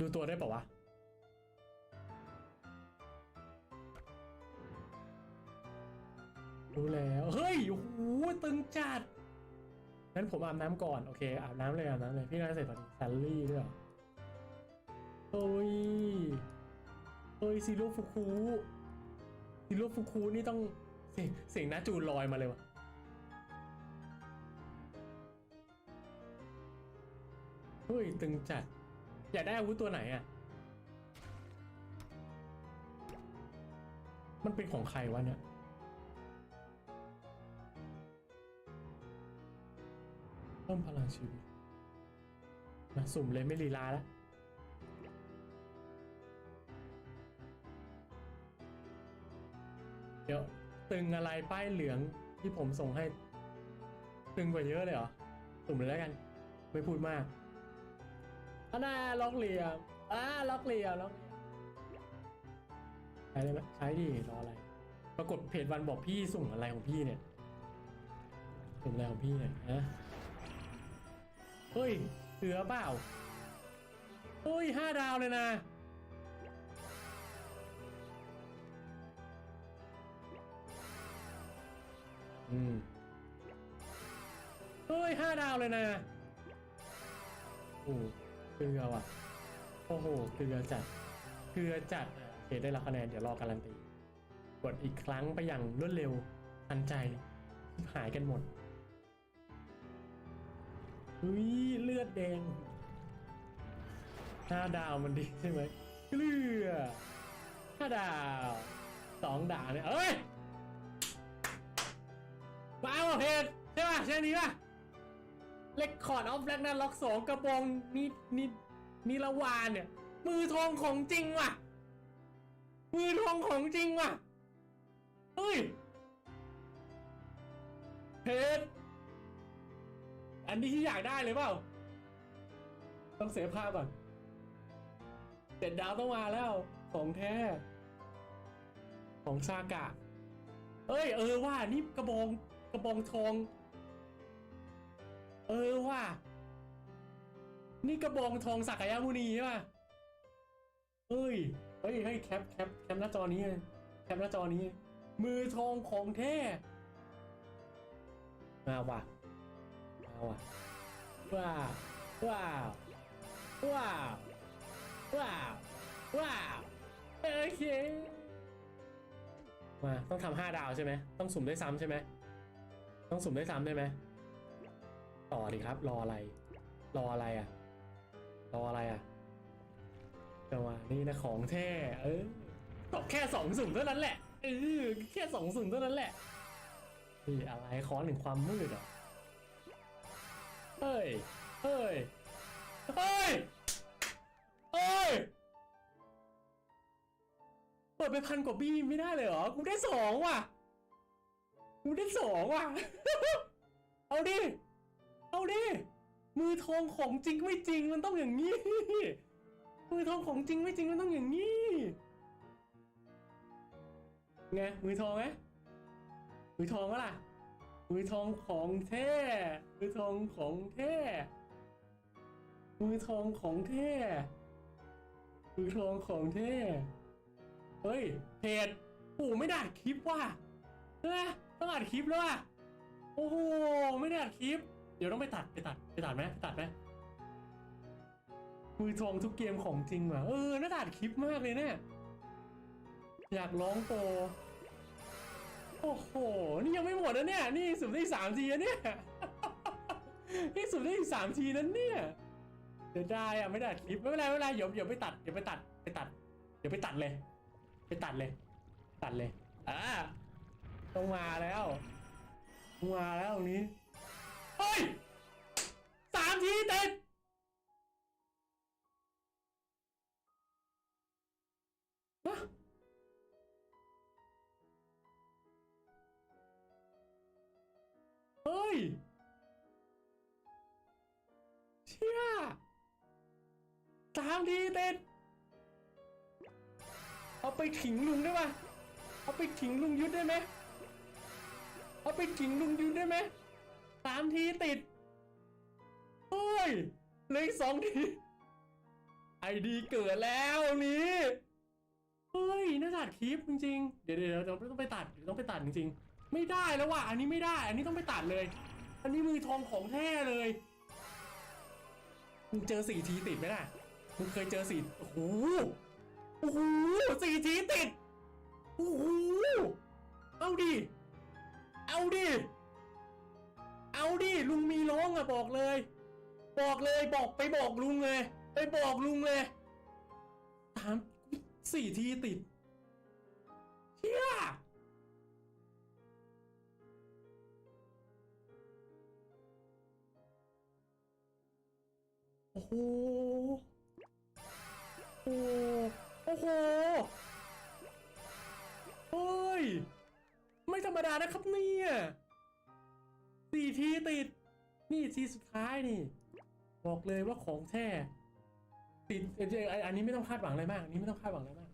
ดูตัวได้เปล่าวะ รู้แล้ว เฮ้ย โอ้โห ตึงจัดงั้นผมอาบน้ำก่อน โอเค อาบน้ำเลยอาบน้ำเลย พี่น่าเสร็จตอนนี้แซลลี่ด้วยเหรอเฮ้ยเฮ้ยซีโร่ฟุคุซีโร่ฟุคุนี่ต้องเสียงเสียงนาจูนลอยมาเลยวะเฮ้ย ตึงจัด อยากได้อาวุธตัวไหนอะ มันเป็นของใครวะเนี่ยเพิ่มพลังชีวิตมาสุ่มเลยไม่ลีลาแล้วเดี๋ยว ตึงอะไรป้ายเหลืองที่ผมส่งให้ ตึงกว่าเยอะเลยเหรอ สุ่มเลยแล้วกัน ไม่พูดมาก อันน่าล็อกเหลี่ยมอ่าล็อกเหลี่ยมล็อกใช้ได้ไหมใช้ดิรออะไร ปรากฏเพจวันบอกพี่สุ่มอะไรของพี่เนี่ย สุ่มอะไรของพี่เนี่ยฮะเฮ้ยเสือเปล่าเฮ้ยห้าดาวเลยนะอืมเฮ้ยห้าดาวเลยนะโอ้ เกลือว่ะ โอ้โห เกลือจัด เกลือจัดโอเคได้รับคะแนน เดี๋ยวรอการันตี กดอีกครั้งไปอย่างรวดเร็ว ทันใจ หายกันหมดเฮ้ยเลือดแดงห้าดาวมันดีใช่ไหมเกลือห้าดาวสองดาวเนี่ยเอ้ยมาเอาเพจใช่ป่ะใช่นี้ป่ะ เลคคอร์ดออฟแลกนาล็อกสองกระบองนี่นี่นิลวานเนี่ย มือทองของจริงว่ะ มือทองของจริงว่ะ เฮ้ยเพจอันนี้ที่อยากได้เลยเปล่า ต้องเสียภาพก่อนเจ็ดดาวต้องมาแล้ว ของแท้ ของซากะ เอ้ย เออว่านี่กระบองกระบองทอง เออว่านี่กระบองทองสักยมุนีใช่ป่ะเฮ้ย เฮ้ยให้ยแคปแคปแคปหน้าจอนี้เลยแคปหน้าจอนี้ มือทองของแท้มาว่ะเอาอะว้าวว้าวว้าวว้าวว้าวโอเคมาต้องทำห้าดาวใช่ไหมต้องสุ่มได้ซ้ำใช่ไหมต้องสุ่มได้ซ้ำได้ไหม ต่อดิครับ รออะไร รออะไรอะ รออะไรอะจังหวะนี้นะของแท้ เออตอบแค่สองสุ่มเท่านั้นแหละเออแค่สองสุ่มเท่านั้นแหละนี่อะไรคอนถึงความมืดเหรอเฮ้ย เฮ้ย เฮ้ย เฮ้ย เปิดไปพันกว่าบี้ไม่ได้เลยเหรอ กูได้สองว่ะ กูได้สองว่ะ เอาดิ เอาดิ มือทองของจริงไม่จริงมันต้องอย่างนี้ มือทองของจริงไม่จริงมันต้องอย่างนี้ ไง มือทองไหมมือทองก็ล่ะ มือทองของแท้ มือทองของแท้ มือทองของแท้ มือทองของแท้ เฮ้ยเพจโอ้ไม่ได้คลิปว่ะเฮ้ยต้องอัดคลิปแล้วว่ะโอ้โห ไม่ได้อัดคลิป เดี๋ยวต้องไปตัดไปตัดไปตัดไหมไปตัดไหมมือทองทุกเกมของจริงว่ะเออน่าจะอัดคลิปมากเลยเนี่ยอยากร้องโปรโอ้โห นี่ยังไม่หมดนะเนี่ย นี่สุ่มได้สามทีนะเนี่ย นี่สุ่มได้สามทีนั้นเนี่ย เดี๋ยวได้อะไม่ได้อัดคลิปไม่เป็นไรไม่เป็นไรเดี๋ยวเดี๋ยวไปตัดเดี๋ยวไปตัดไปตัด เดี๋ยวไปตัดเลย ไปตัดเลย ตัดเลย อ่าต้องมาแล้ว มาแล้วตรงนี้ เฮ้ยสามทีติดฮะเฮ้ย เชี่ยสามทีเต็ดเอาไปถิงลุงได้ปะเอาไปถิงลุงยุทธได้ไหมเอาไปถิงลุงยุทธได้ไหม สามทีติดเฮ้ยเหลืออีกสองทีไอดีเกิดแล้วนี้เฮ้ยน่าตัดคลิปจริงๆ เดี๋ยวเดี๋ยวต้องไปตัดต้องไปตัดจริงๆ ไม่ได้แล้วว่ะอันนี้ไม่ได้ อันนี้ต้องไปตัดเลย อันนี้มือทองของแท้เลยมึงเจอสี่ทีติดไหมล่ะมึงเคยเจอสี่โอ้โหโอ้โหสี่ทีติดโอ้โหเอาดิ เอาดิ เอาดิลุงมีร้องอะบอกเลย บอกเลยบอกไปบอกลุงเลย ไปบอกลุงเลยสามสี่ทีติดเชี่ยโอ้โหโอ้โหโอ้โหเฮ้ย ไม่ธรรมดานะครับเนี่ย สี่ทีติด นี่ทีสุดท้ายนี่ บอกเลยว่าของแท้ติดเอ้อันนี้ไม่ต้องคาดหวังอะไรมากอันนี้ไม่ต้องคาดหวังอะไรมาก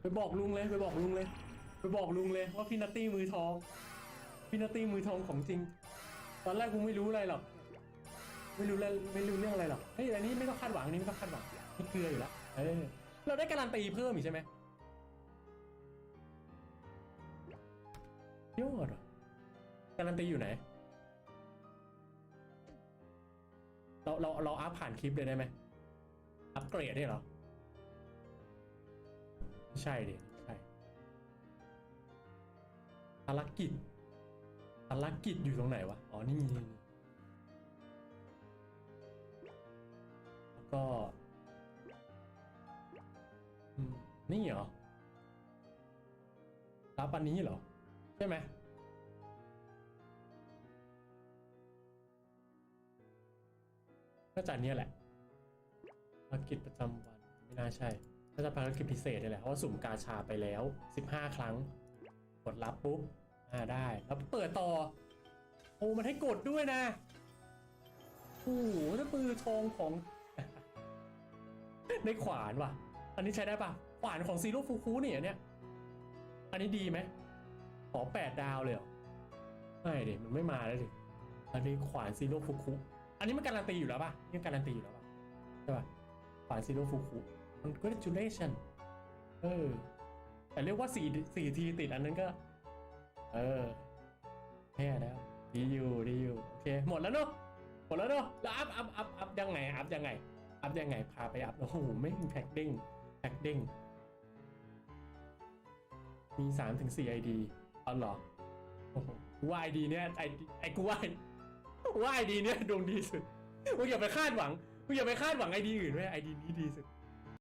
ไปบอกลุงเลย ไปบอกลุงเลย ไปบอกลุงเลยว่าพี่นัตตี้มือทองพี่นัตตี้มือทองของจริง ตอนแรกกูไม่รู้อะไรหรอกไม่รู้เรื่องไม่รู้เรื่องอะไรหรอกเฮ้ยอันนี้ไม่ต้องคาดหวังอันนี้ไม่ต้องคาดหวังนี่เกลืออยู่แล้วเออเราได้การันตีเพิ่มอีกใช่ไหมยอดอะ การันตีอยู่ไหน เราเราเราอัพผ่านคลิปเลยได้ไหมอัพเกรดได้เหรอไม่ใช่ดิใช่ภารกิจภารกิจอยู่ตรงไหนวะ อ๋อ นี่นี่นี่แล้วก็นี่เหรอรับอันนี้เหรอ ใช่ไหม น่าจะอันเนี้ยแหละภารกิจประจำวันไม่น่าใช่น่าจะภารกิจพิเศษนี่แหละเพราะว่าสุ่มกาชาไปแล้ว 15 ครั้ง กดรับปุ๊บอ่าได้แล้วเปิดต่อโอ้มันให้กดด้วยนะโอ้โหนั่นมือทองของในขวานว่ะ อันนี้ใช้ได้ปะขวานของซีโร่ฟูคูนี่เนี้ยอันนี้ดีไหมขอแปดดาวเลยเหรอไม่ดิมันไม่มาแล้วดิอันนี้ขวานซีโร่ฟูคุ อันนี้มันการันตีอยู่แล้วป่ะนี่การันตีอยู่แล้วป่ะใช่ป่ะขวานซีโร่ฟูคุมัน congratulation เออ แต่เรียกว่าสี่สี่ทีติดอันนั้นก็ เออแค่แล้วดีอยู่ดีอยู่โอเค หมดแล้วเนอะหมดแล้วเนอะแล้วอัพอัพอัพอัพยังไงอัพยังไงอัพยังไงพาไปอัพโอ้โหไม่มีแพ็กเด้งแพ็กเด้งมีสามถึงสี่ไอดีอ๋อเหรอโอ้โหว่าไอดีเนี้ยไอไอกูว่า ว่าไอดีเนี้ยดวงดีสุดมึงอย่าไปคาดหวังมึงอย่าไปคาดหวังไอดีอื่นด้วยไอดีนี้ดีสุด